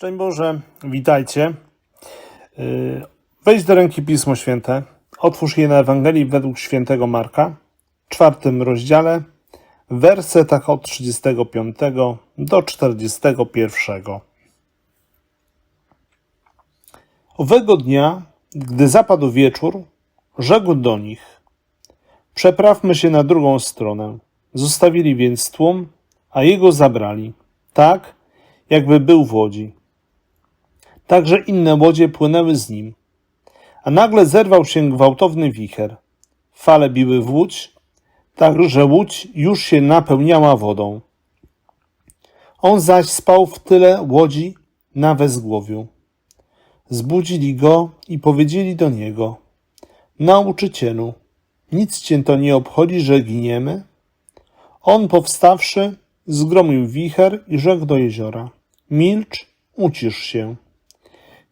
Szczęść Boże, witajcie. Yy, Weź do ręki Pismo Święte, otwórz je na Ewangelii według świętego Marka, w czwartym rozdziale, wersetach od 35 do 41. Owego dnia, gdy zapadł wieczór, rzekł do nich: Przeprawmy się na drugą stronę. Zostawili więc tłum, a jego zabrali, tak jakby był w łodzi. Także inne łodzie płynęły z nim. A nagle zerwał się gwałtowny wicher. Fale biły w łódź, tak że łódź już się napełniała wodą. On zaś spał w tyle łodzi na wezgłowiu. Zbudzili go i powiedzieli do niego: Nauczycielu, nic cię to nie obchodzi, że giniemy? On powstawszy, zgromił wicher i rzekł do jeziora: Milcz, ucisz się.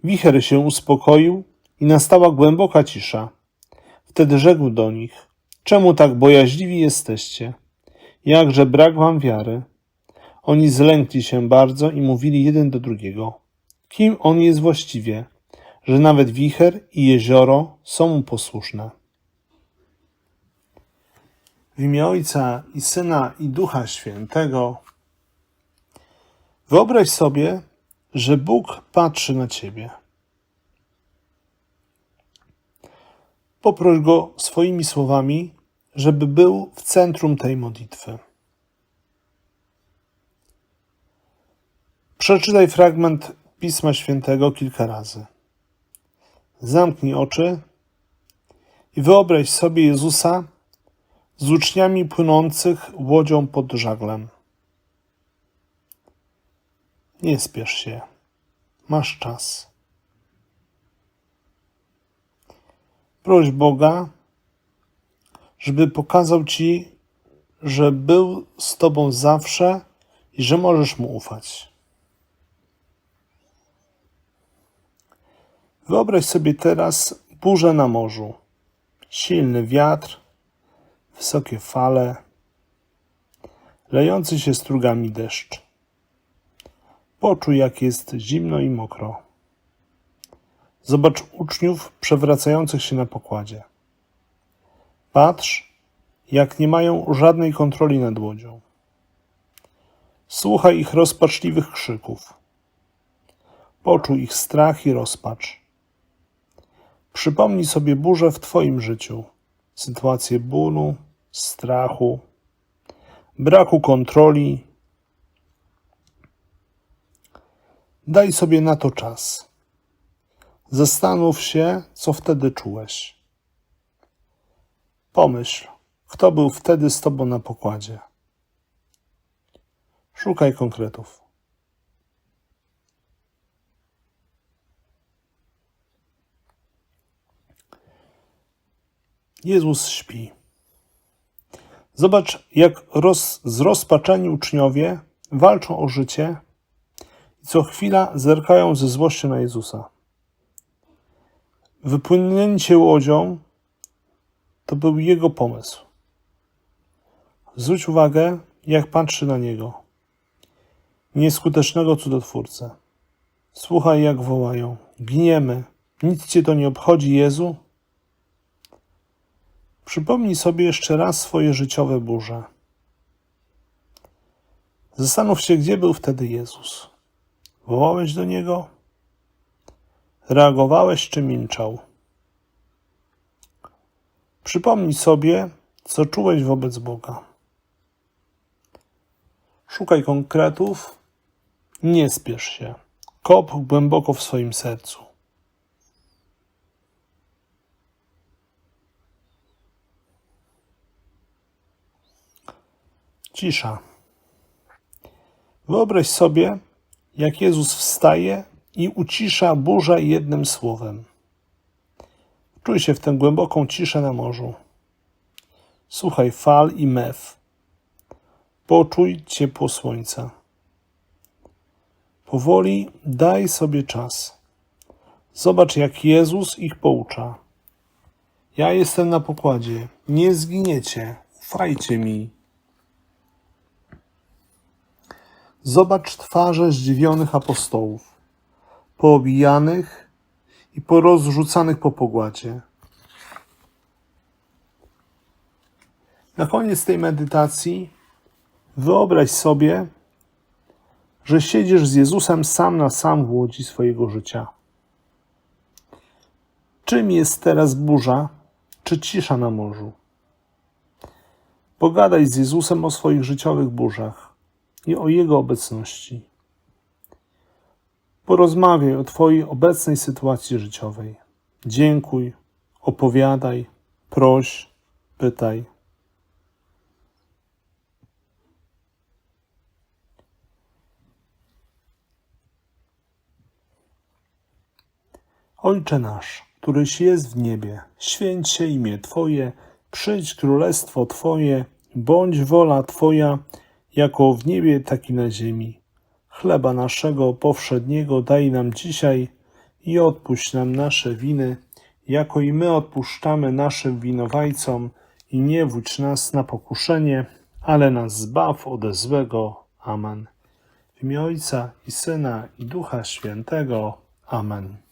Wicher się uspokoił i nastała głęboka cisza. Wtedy rzekł do nich: Czemu tak bojaźliwi jesteście? Jakże brak wam wiary? Oni zlękli się bardzo i mówili jeden do drugiego: Kim on jest właściwie, że nawet wicher i jezioro są mu posłuszne? W imię Ojca i Syna i Ducha Świętego. Wyobraź sobie, że Bóg patrzy na ciebie. Poproś go swoimi słowami, żeby był w centrum tej modlitwy. Przeczytaj fragment Pisma Świętego kilka razy. Zamknij oczy i wyobraź sobie Jezusa z uczniami płynących łodzią pod żaglem. Nie spiesz się. Masz czas. Proś Boga, żeby pokazał Ci, że był z Tobą zawsze i że możesz Mu ufać. Wyobraź sobie teraz burzę na morzu. Silny wiatr, wysokie fale, lejący się strugami deszcz. Poczuj, jak jest zimno i mokro. Zobacz uczniów przewracających się na pokładzie. Patrz, jak nie mają żadnej kontroli nad łodzią. Słuchaj ich rozpaczliwych krzyków. Poczuj ich strach i rozpacz. Przypomnij sobie burzę w Twoim życiu, sytuację bólu, strachu, braku kontroli, Daj sobie na to czas. Zastanów się, co wtedy czułeś. Pomyśl, kto był wtedy z tobą na pokładzie. Szukaj konkretów. Jezus śpi. Zobacz, jak roz, zrozpaczeni uczniowie walczą o życie co chwila zerkają ze złością na Jezusa. Wypłynięcie łodzią to był jego pomysł. Zwróć uwagę, jak patrzy na niego, nieskutecznego cudotwórcę. Słuchaj, jak wołają: Gniemy, nic cię to nie obchodzi, Jezu. Przypomnij sobie jeszcze raz swoje życiowe burze. Zastanów się, gdzie był wtedy Jezus. Wołałeś do niego? Reagowałeś czy milczał? Przypomnij sobie, co czułeś wobec Boga. Szukaj konkretów, nie spiesz się. Kop głęboko w swoim sercu. Cisza. Wyobraź sobie, jak Jezus wstaje i ucisza burzę jednym słowem. Czuj się w tę głęboką ciszę na morzu. Słuchaj fal i mew. Poczuj ciepło słońca. Powoli daj sobie czas. Zobacz, jak Jezus ich poucza. Ja jestem na pokładzie. Nie zginiecie. Ufajcie mi. Zobacz twarze zdziwionych apostołów. poobijanych i porozrzucanych po pogładzie. Na koniec tej medytacji wyobraź sobie, że siedzisz z Jezusem sam na sam w łodzi swojego życia. Czym jest teraz burza, czy cisza na morzu? Pogadaj z Jezusem o swoich życiowych burzach i o Jego obecności. Porozmawiaj o Twojej obecnej sytuacji życiowej. Dziękuj, opowiadaj, proś, pytaj. Ojcze nasz, któryś jest w niebie, święć się imię Twoje, przyjdź królestwo Twoje, bądź wola Twoja, jako w niebie, tak i na ziemi. Chleba naszego powszedniego daj nam dzisiaj i odpuść nam nasze winy, jako i my odpuszczamy naszym winowajcom i nie wódź nas na pokuszenie, ale nas zbaw ode złego. Amen. W imię Ojca i Syna i Ducha Świętego. Amen.